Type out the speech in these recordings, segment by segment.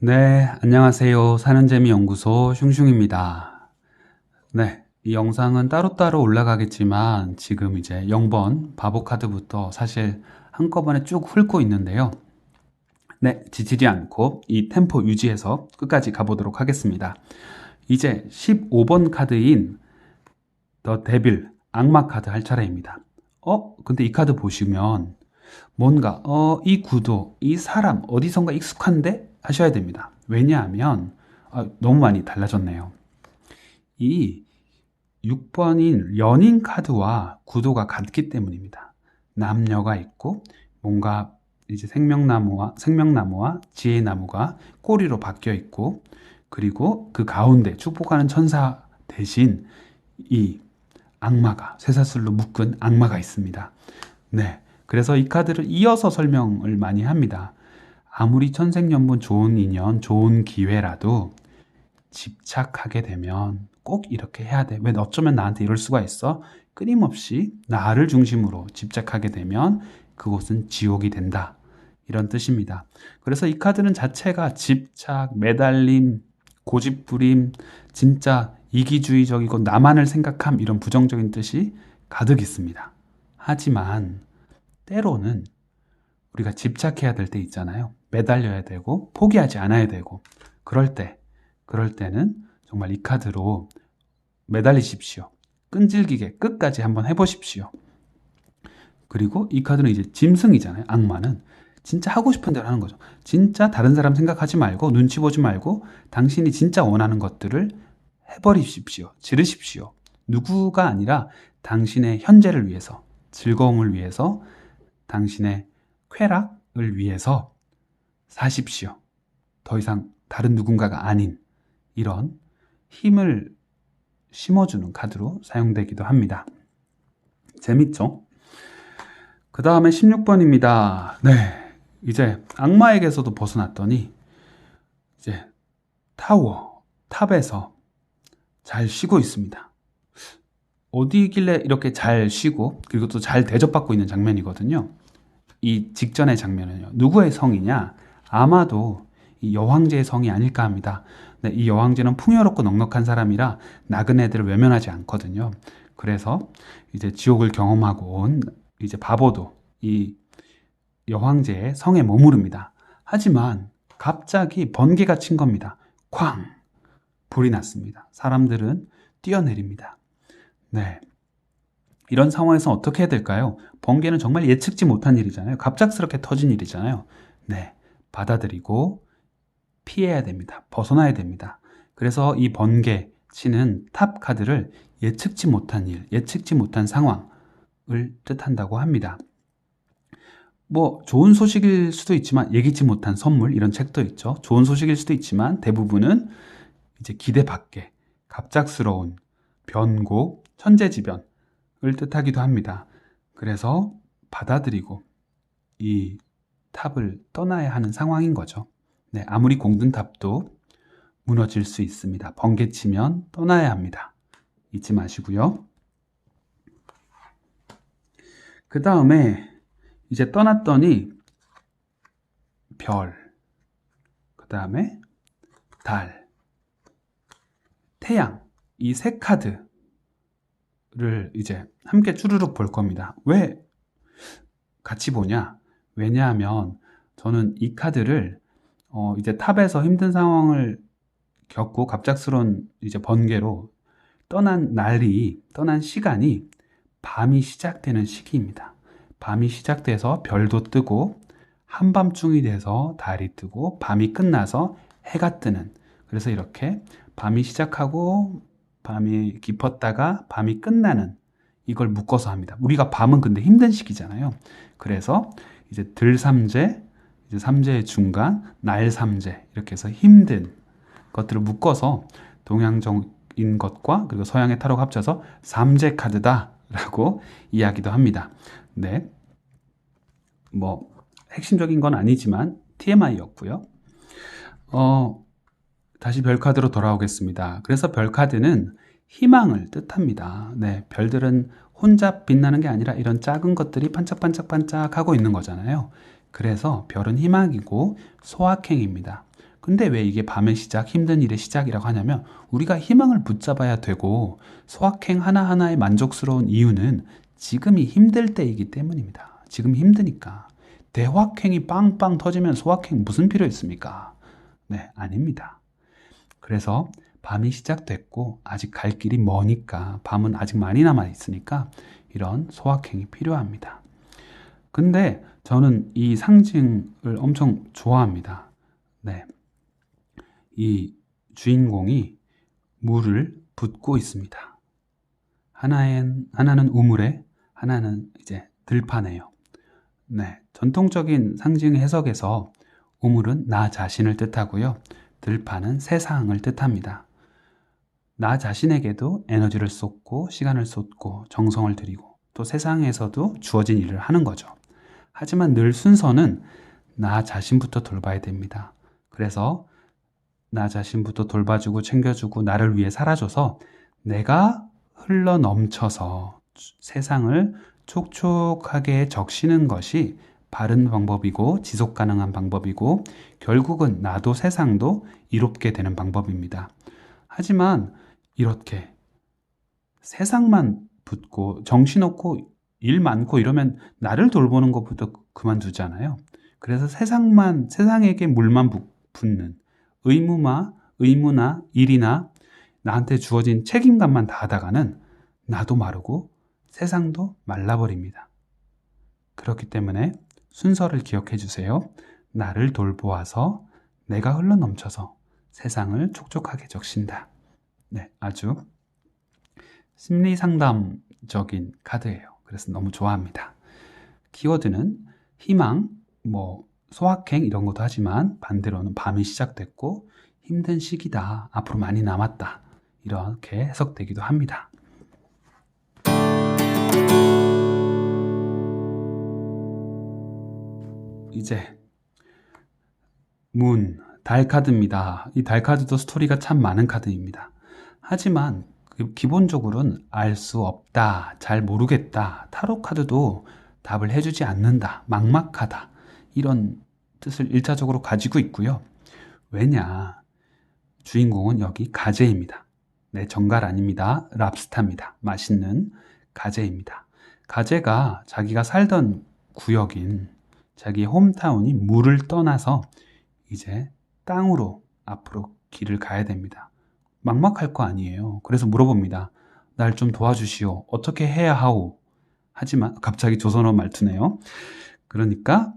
네, 안녕하세요. 사는재미 연구소 슝슝입니다. 네, 이 영상은 따로따로 올라가겠지만 지금 이제 0번 바보 카드부터 사실 한꺼번에 쭉 훑고 있는데요. 네, 지치지 않고 이 템포 유지해서 끝까지 가보도록 하겠습니다. 이제 15번 카드인 더 데빌 악마 카드 할 차례입니다. 어? 근데 이 카드 보시면 뭔가 어, 이 구도, 이 사람 어디선가 익숙한데 하셔야 됩니다. 왜냐하면 아, 너무 많이 달라졌네요. 이 6번인 연인 카드와 구도가 같기 때문입니다. 남녀가 있고 뭔가 이제 생명나무와 생명나무와 지혜나무가 꼬리로 바뀌어 있고 그리고 그 가운데 축복하는 천사 대신 이 악마가 쇠사슬로 묶은 악마가 있습니다. 네. 그래서 이 카드를 이어서 설명을 많이 합니다. 아무리 천생연분 좋은 인연, 좋은 기회라도 집착하게 되면 꼭 이렇게 해야 돼. 왜 어쩌면 나한테 이럴 수가 있어? 끊임없이 나를 중심으로 집착하게 되면 그곳은 지옥이 된다. 이런 뜻입니다. 그래서 이 카드는 자체가 집착, 매달림, 고집부림, 진짜 이기주의적이고 나만을 생각함 이런 부정적인 뜻이 가득 있습니다. 하지만 때로는 우리가 집착해야 될 때 있잖아요. 매달려야 되고 포기하지 않아야 되고 그럴 때 그럴 때는 정말 이 카드로 매달리십시오. 끈질기게 끝까지 한번 해보십시오. 그리고 이 카드는 이제 짐승이잖아요. 악마는 진짜 하고 싶은 대로 하는 거죠. 진짜 다른 사람 생각하지 말고 눈치 보지 말고 당신이 진짜 원하는 것들을 해버리십시오. 지르십시오. 누구가 아니라 당신의 현재를 위해서, 즐거움을 위해서, 당신의 쾌락을 위해서 사십시오. 더 이상 다른 누군가가 아닌 이런 힘을 심어주는 카드로 사용되기도 합니다. 재밌죠? 그 다음에 16번입니다. 네. 이제 악마에게서도 벗어났더니 이제 타워, 탑에서 잘 쉬고 있습니다. 어디길래 이렇게 잘 쉬고 그리고 또 잘 대접받고 있는 장면이거든요. 이 직전의 장면은요. 누구의 성이냐? 아마도 이 여황제의 성이 아닐까 합니다. 네, 이 여황제는 풍요롭고 넉넉한 사람이라 나그네들을 외면하지 않거든요. 그래서 이제 지옥을 경험하고 온 이제 바보도 이 여황제의 성에 머무릅니다. 하지만 갑자기 번개가 친 겁니다. 쾅! 불이 났습니다. 사람들은 뛰어내립니다. 네. 이런 상황에서 어떻게 해야 될까요? 번개는 정말 예측지 못한 일이잖아요. 갑작스럽게 터진 일이잖아요. 네. 받아들이고 피해야 됩니다. 벗어나야 됩니다. 그래서 이 번개 치는 탑 카드를 예측지 못한 일, 예측지 못한 상황을 뜻한다고 합니다. 뭐 좋은 소식일 수도 있지만 예기치 못한 선물 이런 책도 있죠. 좋은 소식일 수도 있지만 대부분은 이제 기대 밖에 갑작스러운 변고, 천재지변을 뜻하기도 합니다. 그래서 받아들이고 이 탑을 떠나야 하는 상황인 거죠. 네, 아무리 공든 탑도 무너질 수 있습니다. 번개치면 떠나야 합니다. 잊지 마시고요. 그 다음에 이제 떠났더니 별, 그 다음에 달, 태양 이 세 카드를 이제 함께 쭈르륵 볼 겁니다. 왜 같이 보냐? 왜냐하면 저는 이 카드를 어 이제 탑에서 힘든 상황을 겪고 갑작스러운 이제 번개로 떠난 날이 떠난 시간이 밤이 시작되는 시기입니다. 밤이 시작돼서 별도 뜨고 한밤중이 돼서 달이 뜨고 밤이 끝나서 해가 뜨는 그래서 이렇게 밤이 시작하고 밤이 깊었다가 밤이 끝나는 이걸 묶어서 합니다. 우리가 밤은 근데 힘든 시기잖아요. 그래서 이제 들삼재, 이제 삼재의 중간, 날삼재 이렇게 해서 힘든 것들을 묶어서 동양적인 것과 그리고 서양의 타로가 합쳐서 삼재 카드다라고 이야기도 합니다. 네. 뭐 핵심적인 건 아니지만 TMI였고요. 어, 다시 별 카드로 돌아오겠습니다. 그래서 별 카드는 희망을 뜻합니다. 네, 별들은 혼자 빛나는 게 아니라 이런 작은 것들이 반짝반짝반짝 하고 있는 거잖아요. 그래서 별은 희망이고 소확행입니다. 근데 왜 이게 밤의 시작, 힘든 일의 시작이라고 하냐면 우리가 희망을 붙잡아야 되고 소확행 하나하나에 만족스러운 이유는 지금이 힘들 때이기 때문입니다. 지금 힘드니까. 대확행이 빵빵 터지면 소확행 무슨 필요 있습니까? 네, 아닙니다. 그래서 밤이 시작됐고 아직 갈 길이 머니까 밤은 아직 많이 남아 있으니까 이런 소확행이 필요합니다. 근데 저는 이 상징을 엄청 좋아합니다. 네. 이 주인공이 물을 붓고 있습니다. 하나엔, 하나는 우물에, 하나는 이제 들판에요. 네. 전통적인 상징 해석에서 우물은 나 자신을 뜻하고요. 들판은 세상을 뜻합니다. 나 자신에게도 에너지를 쏟고 시간을 쏟고 정성을 들이고 또 세상에서도 주어진 일을 하는 거죠. 하지만 늘 순서는 나 자신부터 돌봐야 됩니다. 그래서 나 자신부터 돌봐주고 챙겨주고 나를 위해 살아줘서 내가 흘러 넘쳐서 세상을 촉촉하게 적시는 것이 바른 방법이고 지속 가능한 방법이고 결국은 나도 세상도 이롭게 되는 방법입니다. 하지만 이렇게 세상만 붙고 정신없고 일 많고 이러면 나를 돌보는 것부터 그만두잖아요. 그래서 세상만 세상에게 물만 붓는 의무마 의무나 일이나 나한테 주어진 책임감만 다 하다가는 나도 마르고 세상도 말라버립니다. 그렇기 때문에 순서를 기억해 주세요. 나를 돌보아서 내가 흘러 넘쳐서 세상을 촉촉하게 적신다. 네, 아주 심리 상담적인 카드예요. 그래서 너무 좋아합니다. 키워드는 희망, 뭐 소확행 이런 것도 하지만 반대로는 밤이 시작됐고 힘든 시기다. 앞으로 많이 남았다. 이렇게 해석되기도 합니다. 이제 문, 달 카드입니다. 이 달 카드도 스토리가 참 많은 카드입니다. 하지만 그 기본적으로는 알 수 없다, 잘 모르겠다, 타로 카드도 답을 해주지 않는다, 막막하다 이런 뜻을 일차적으로 가지고 있고요. 왜냐? 주인공은 여기 가재입니다. 네, 정갈 아닙니다. 랍스타입니다. 맛있는 가재입니다. 가재가 자기가 살던 구역인 자기 홈타운이 물을 떠나서 이제 땅으로 앞으로 길을 가야 됩니다. 막막할 거 아니에요. 그래서 물어봅니다. 날 좀 도와주시오. 어떻게 해야 하오? 하지만 갑자기 조선어 말투네요. 그러니까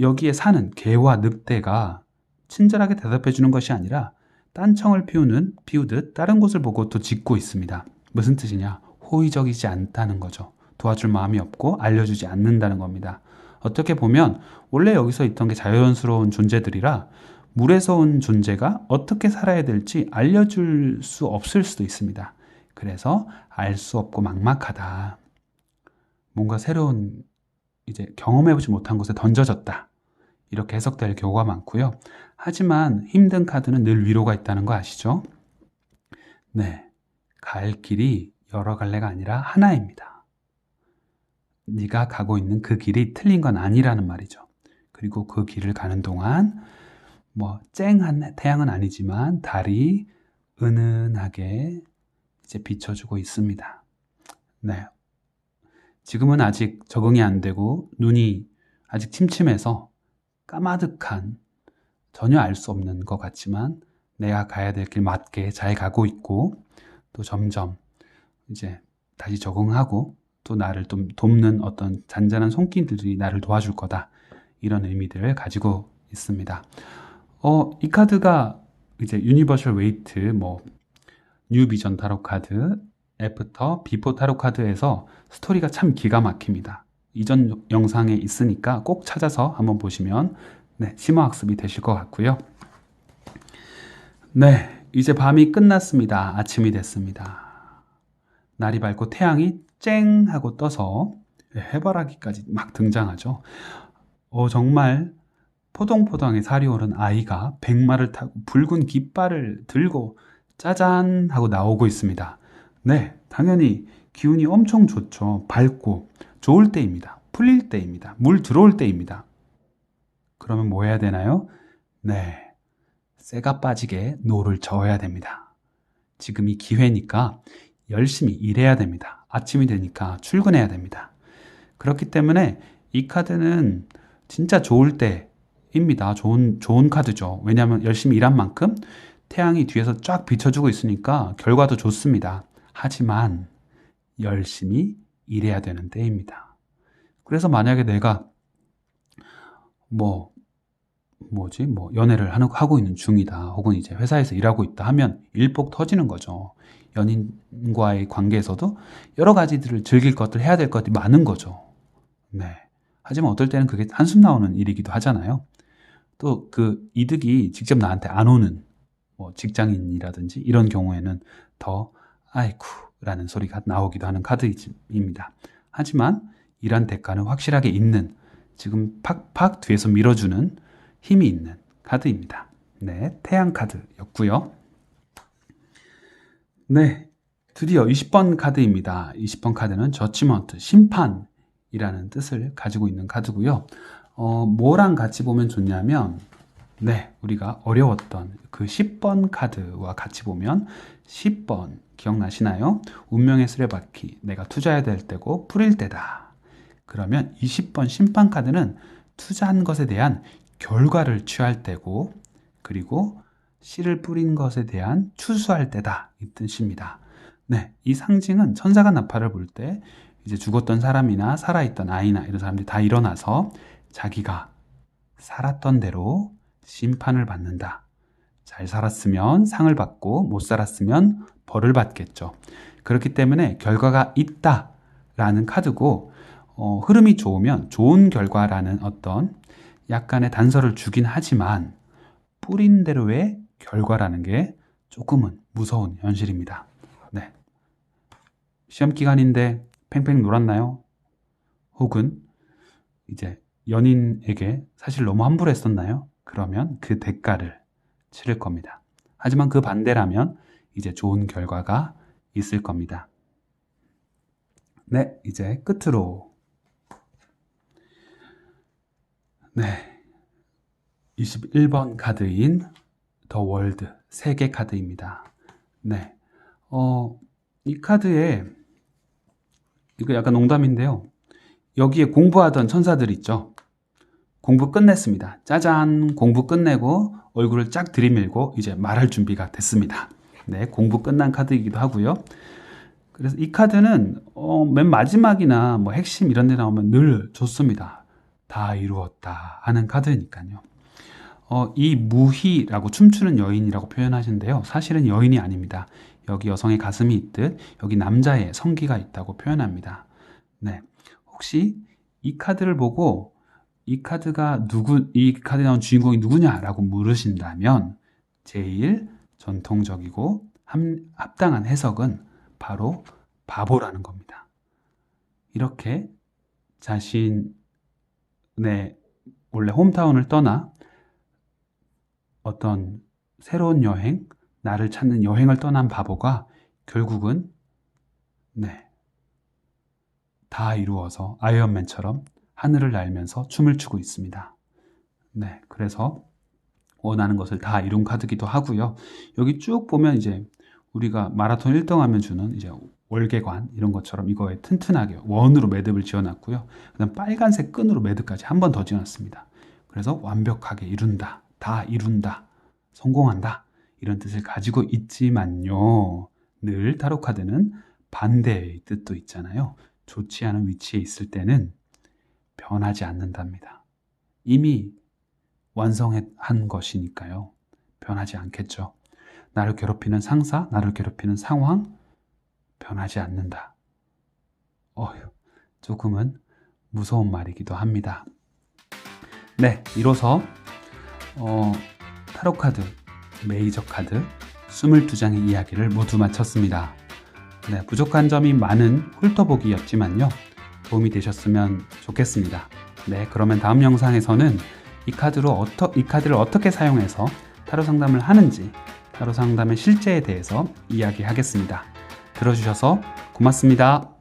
여기에 사는 개와 늑대가 친절하게 대답해 주는 것이 아니라 딴청을 피우는 피우듯 다른 곳을 보고 또 짖고 있습니다. 무슨 뜻이냐? 호의적이지 않다는 거죠. 도와줄 마음이 없고 알려주지 않는다는 겁니다. 어떻게 보면 원래 여기서 있던 게 자연스러운 존재들이라 물에서 온 존재가 어떻게 살아야 될지 알려줄 수 없을 수도 있습니다. 그래서 알 수 없고 막막하다. 뭔가 새로운 이제 경험해보지 못한 곳에 던져졌다. 이렇게 해석될 경우가 많고요. 하지만 힘든 카드는 늘 위로가 있다는 거 아시죠? 네. 갈 길이 여러 갈래가 아니라 하나입니다. 네가 가고 있는 그 길이 틀린 건 아니라는 말이죠. 그리고 그 길을 가는 동안 뭐 쨍한 태양은 아니지만 달이 은은하게 이제 비춰주고 있습니다. 네. 지금은 아직 적응이 안 되고 눈이 아직 침침해서 까마득한 전혀 알 수 없는 것 같지만 내가 가야 될 길 맞게 잘 가고 있고 또 점점 이제 다시 적응하고 또 나를 좀 돕는 어떤 잔잔한 손길들이 나를 도와줄 거다 이런 의미들을 가지고 있습니다. 어, 이 카드가 이제 유니버셜 웨이트 뭐 뉴 비전 타로 카드 애프터 비포 타로 카드에서 스토리가 참 기가 막힙니다. 이전 영상에 있으니까 꼭 찾아서 한번 보시면 네, 심화학습이 되실 것 같고요. 네, 이제 밤이 끝났습니다. 아침이 됐습니다. 날이 밝고 태양이 쨍 하고 떠서 해바라기까지 막 등장하죠. 어, 정말 포동포동하게 살이 오른 아이가 백마를 타고 붉은 깃발을 들고 짜잔 하고 나오고 있습니다. 네, 당연히 기운이 엄청 좋죠. 밝고 좋을 때입니다. 풀릴 때입니다. 물 들어올 때입니다. 그러면 뭐 해야 되나요? 네. 쇠가 빠지게 노를 저어야 됩니다. 지금 이 기회니까 열심히 일해야 됩니다. 아침이 되니까 출근해야 됩니다. 그렇기 때문에 이 카드는 진짜 좋을 때 입니다. 좋은, 좋은 카드죠. 왜냐하면 열심히 일한 만큼 태양이 뒤에서 쫙 비춰주고 있으니까 결과도 좋습니다. 하지만 열심히 일해야 되는 때입니다. 그래서 만약에 내가 뭐 뭐지 뭐 연애를 하는 하고 있는 중이다 혹은 이제 회사에서 일하고 있다 하면 일복 터지는 거죠 연인과의 관계에서도 여러 가지들을 즐길 것들 해야 될 것들이 많은 거죠 네 하지만 어떨 때는 그게 한숨 나오는 일이기도 하잖아요 또 그 이득이 직접 나한테 안 오는 뭐 직장인이라든지 이런 경우에는 더 아이쿠라는 소리가 나오기도 하는 카드입니다 하지만 일한 대가는 확실하게 있는 지금 팍팍 뒤에서 밀어주는 힘이 있는 카드입니다. 네, 태양 카드였고요. 네, 드디어 20번 카드입니다. 20번 카드는 저치먼트, 심판이라는 뜻을 가지고 있는 카드고요. 어, 뭐랑 같이 보면 좋냐면 네, 우리가 어려웠던 그 10번 카드와 같이 보면 10번 기억나시나요? 운명의 수레바퀴, 내가 투자해야 될 때고 뿌릴 때다. 그러면 20번 심판 카드는 투자한 것에 대한 결과를 취할 때고 그리고 씨를 뿌린 것에 대한 추수할 때다 이 뜻입니다. 네, 이 상징은 천사가 나팔을 불 때 이제 죽었던 사람이나 살아있던 아이나 이런 사람들이 다 일어나서 자기가 살았던 대로 심판을 받는다. 잘 살았으면 상을 받고 못 살았으면 벌을 받겠죠. 그렇기 때문에 결과가 있다 라는 카드고 어, 흐름이 좋으면 좋은 결과라는 어떤 약간의 단서를 주긴 하지만 뿌린 대로의 결과라는 게 조금은 무서운 현실입니다. 네. 시험 기간인데 팽팽 놀았나요? 혹은 이제 연인에게 사실 너무 함부로 했었나요? 그러면 그 대가를 치를 겁니다. 하지만 그 반대라면 이제 좋은 결과가 있을 겁니다. 네, 이제 끝으로 네. 21번 카드인 더 월드 세계 카드입니다. 네. 어, 이 카드에 이거 약간 농담인데요. 여기에 공부하던 천사들 있죠. 공부 끝냈습니다. 짜잔 공부 끝내고 얼굴을 쫙 들이밀고 이제 말할 준비가 됐습니다. 네, 공부 끝난 카드이기도 하고요. 그래서 이 카드는 어, 맨 마지막이나 뭐 핵심 이런 데 나오면 늘 좋습니다. 다 이루었다 하는 카드니까요. 어, 이 무희라고 춤추는 여인이라고 표현하시는데요. 사실은 여인이 아닙니다. 여기 여성의 가슴이 있듯 여기 남자의 성기가 있다고 표현합니다. 네. 혹시 이 카드를 보고 이 카드가 누구, 이 카드에 나온 주인공이 누구냐라고 물으신다면 제일 전통적이고 합당한 해석은 바로 바보라는 겁니다. 이렇게 자신 네, 원래 홈타운을 떠나 어떤 새로운 여행, 나를 찾는 여행을 떠난 바보가 결국은 네, 다 이루어서 아이언맨처럼 하늘을 날면서 춤을 추고 있습니다. 네, 그래서 원하는 것을 다 이룬 카드기도 하고요. 여기 쭉 보면 이제 우리가 마라톤 1등 하면 주는 이제 월계관 이런 것처럼 이거에 튼튼하게 원으로 매듭을 지어놨고요. 그다음 빨간색 끈으로 매듭까지 한 번 더 지어놨습니다. 그래서 완벽하게 이룬다, 다 이룬다, 성공한다 이런 뜻을 가지고 있지만요. 늘 타로 카드는 반대의 뜻도 있잖아요. 좋지 않은 위치에 있을 때는 변하지 않는답니다. 이미 완성한 것이니까요. 변하지 않겠죠. 나를 괴롭히는 상사, 나를 괴롭히는 상황, 변하지 않는다. 어휴, 조금은 무서운 말이기도 합니다. 네, 이로써 어, 타로 카드, 메이저 카드 22장의 이야기를 모두 마쳤습니다. 네, 부족한 점이 많은 훑어보기였지만요. 도움이 되셨으면 좋겠습니다. 네, 그러면 다음 영상에서는 이 카드로 어떠, 이 카드를 어떻게 사용해서 타로 상담을 하는지, 타로 상담의 실제에 대해서 이야기하겠습니다. 들어주셔서 고맙습니다.